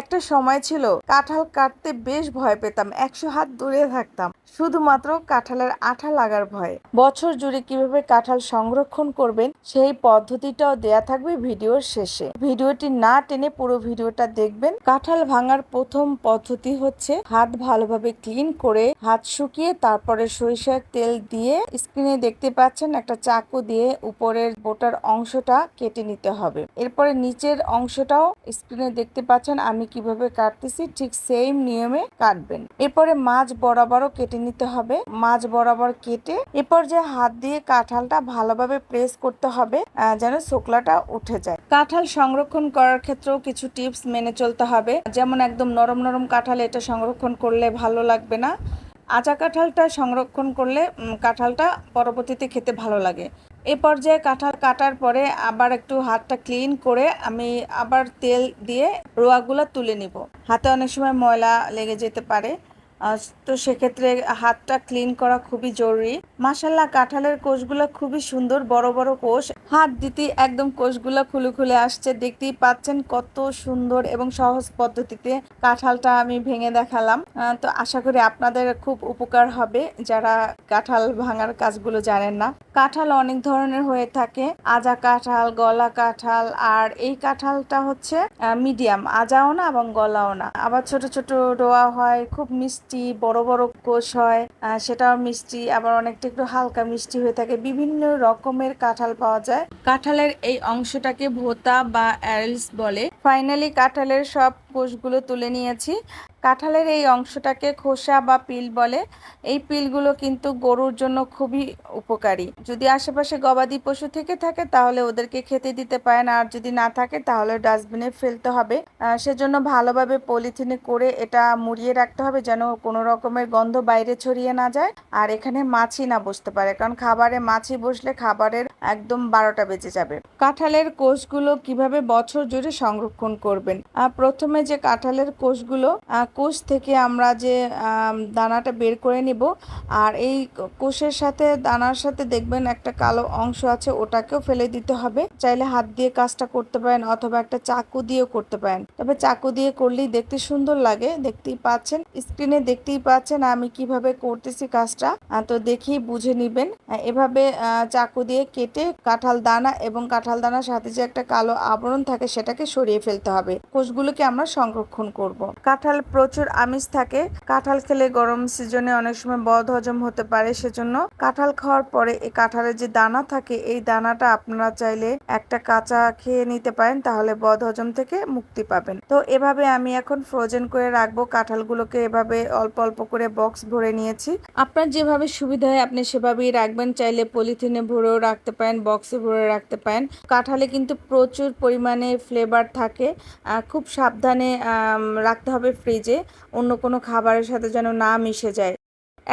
একটা সময় ছিল কাঁঠাল কাটতে বেশ ভয় পেতাম, একশো হাত দূরে থাকতাম। শুধুমাত্র কাঁঠালের আঠা লাগার ভয়ে। বছর জুড়ে কীভাবে কাঁঠাল সংরক্ষণ করবেন, সেই পদ্ধতিটাও দেয়া থাকবে ভিডিওর শেষে। ভিডিওটি না টেনে পুরো ভিডিওটা দেখবেন। কাঁঠাল ভাঙার প্রথম পদ্ধতি হচ্ছে হাত ভালোভাবে ক্লিন করে হাত শুকিয়ে তারপরে সরিষার তেল দিয়ে স্ক্রিনে দেখতে পাচ্ছেন একটা চাকু দিয়ে উপরের বোটার অংশটা কেটে নিতে হবে। এরপরে নিচের অংশটাও স্ক্রিনে দেখতে পাচ্ছেন আমি কীভাবে কাটতেছি ঠিক সেম নিয়মে কাটবেন। এরপরে মাছ বরাবরও কেটে নিতে হবে। মাছ বরাবর কেটে এরপর যে হাত দিয়ে কাঁঠালটা ভালোভাবে প্রেস করতে হবে যেন শোকলাটা উঠে যায়। কাঁঠাল সংরক্ষণ করার ক্ষেত্রেও কিছু টিপস মেনে চলতে হবে। যেমন একদম নরম নরম কাঁঠাল এটা সংরক্ষণ করলে ভালো লাগবে না। আচা কাঁঠালটা সংরক্ষণ করলে কাঁঠালটা পরবর্তীতে খেতে ভালো লাগে। এ পর্যায়ে কাঁঠাল কাটার পরে আবার একটু হাতটা ক্লিন করে আমি আবার তেল দিয়ে রোয়াগুলো তুলে নিব। হাতে অনেক সময় ময়লা লেগে যেতে পারে। তো সেক্ষেত্রে হাতটা ক্লিন করা খুবই জরুরি। মাসাল্লাহ কাঁঠালের কোষগুলো খুবই সুন্দর, বড় বড় কোষ। হাত দিতে একদম কোষগুলো খুলে খুলে আসছে, দেখতেই পাচ্ছেন কত সুন্দর এবং সহজ পদ্ধতিতে কাঁঠালটা আমি ভেঙে দেখালাম। তো আশা করি আপনাদের খুব উপকার হবে, যারা কাঁঠাল ভাঙার কাজগুলো জানেন না। কাঁঠাল অনেক ধরনের হয়ে থাকে, আজা কাঁঠাল, গলা কাঁঠাল, আর এই কাঁঠালটা হচ্ছে মিডিয়াম, আজাও না এবং গলাও না। আবার ছোট ছোট রোয়া হয়, খুব মিষ্টি, বড় বড় কোষ হয় সেটাও মিষ্টি, আবার অনেকটা একটু হালকা মিষ্টি হয়ে থাকে। বিভিন্ন রকমের কাঁঠাল পাওয়া যায়। কাঁঠালের এই অংশটাকে ভোতা বা অ্যারেলস বলে। ফাইনালি কাঁঠালের সব কোষগুলো তুলে নিয়েছি। কাঁঠালের এই অংশটাকে খোসা বা পিল বলে। এই পিলগুলো কিন্তু গরুর জন্য খুবই উপকারী। যদি আশেপাশে গবাদি পশু থেকে থাকে, তাহলে ওদেরকে খেতে দিতে পারেন। আর যদি না থাকে, তাহলে ডাস্টবিনে ফেলতে হবে। সেজন্য ভালোভাবে পলিথিনে করে এটা মুড়িয়ে রাখতে হবে যেন কোনো রকমের গন্ধ বাইরে ছড়িয়ে না যায়। আর এখানে মাছি না বসতে পারে, কারণ খাবারে মাছি বসলে খাবারের একদম বারোটা বেজে যাবে। কাঁঠালের কোষগুলো কীভাবে বছর জুড়ে সংরক্ষণ করবেন? প্রথমে যে কাঁঠালের কোষগুলো কোষ থেকে আমরা যে দানাটা বের করে নিব, আর এই কোষের সাথে, দানার সাথে দেখবেন একটা কালো অংশ আছে, ওটাকেও ফেলে দিতে হবে। চাইলে হাত দিয়ে কাজটা করতে পারেন, অথবা একটা চাকু দিয়েও করতে পারেন। তবে চাকু দিয়ে করলেই দেখতে সুন্দর লাগে, দেখতেই পাচ্ছেন। স্ক্রিনে দেখতেই পাচ্ছেন আমি কীভাবে করতেছি কাজটা তো দেখেই বুঝে নিবেন। এভাবে চাকু দিয়ে কেটে কাঁঠাল দানা এবং কাঁঠাল দানার সাথে যে একটা কালো আবরণ থাকে, সেটাকে সরিয়ে ফেলতে হবে। কোষগুলোকে আমরা সংরক্ষণ করব। কাঁঠাল প্রচুর আমিষ থাকে। কাঁঠাল খেলে গরম সিজনে অনেক সময় বদ হজম হতে পারে, সেজন্য কাঁঠাল খাওয়ার পরে এই কাঁঠালের যে দানা থাকে, এই দানাটা আপনারা চাইলে একটা কাঁচা খেয়ে নিতে পারেন, তাহলে বদ হজম থেকে মুক্তি পাবেন। তো এভাবে আমি এখন ফ্রোজেন করে রাখব। কাঁঠালগুলোকে এভাবে অল্প অল্প করে বক্স ভরে নিয়েছি। আপনার যেভাবে সুবিধা হয়, আপনি সেভাবেই রাখবেন। চাইলে পলিথিনে ভরেও রাখতে পারেন বক্সে ভরে রাখতে পারেন। কাঁঠালে কিন্তু প্রচুর পরিমাণে ফ্লেভার থাকে। খুব সাবধানে রাখতে হবে ফ্রিজে অন্য কোনো খাবারের সাথে যেন না মিশে যায়।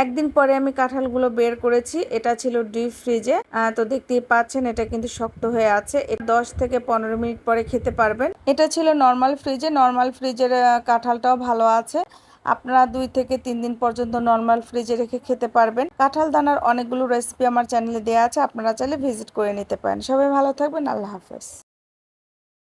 একদিন পরে আমি কাঁঠালগুলো বের করেছি, এটা ছিল ডিপ ফ্রিজে। তো দেখতেই পাচ্ছেন, এটা কিন্তু শক্ত হয়ে আছে। দশ থেকে পনেরো মিনিট পরে খেতে পারবেন। এটা ছিল নর্মাল ফ্রিজে, নর্মাল ফ্রিজের কাঁঠালটাও ভালো আছে। আপনারা দুই থেকে তিন দিন পর্যন্ত নর্মাল ফ্রিজে রেখে খেতে পারবেন। কাঁঠাল দানার অনেকগুলো রেসিপি আমার চ্যানেলে দেওয়া আছে, আপনারা চাইলে ভিজিট করে নিতে পারেন। সবাই ভালো থাকবেন, আল্লাহ হাফেজ।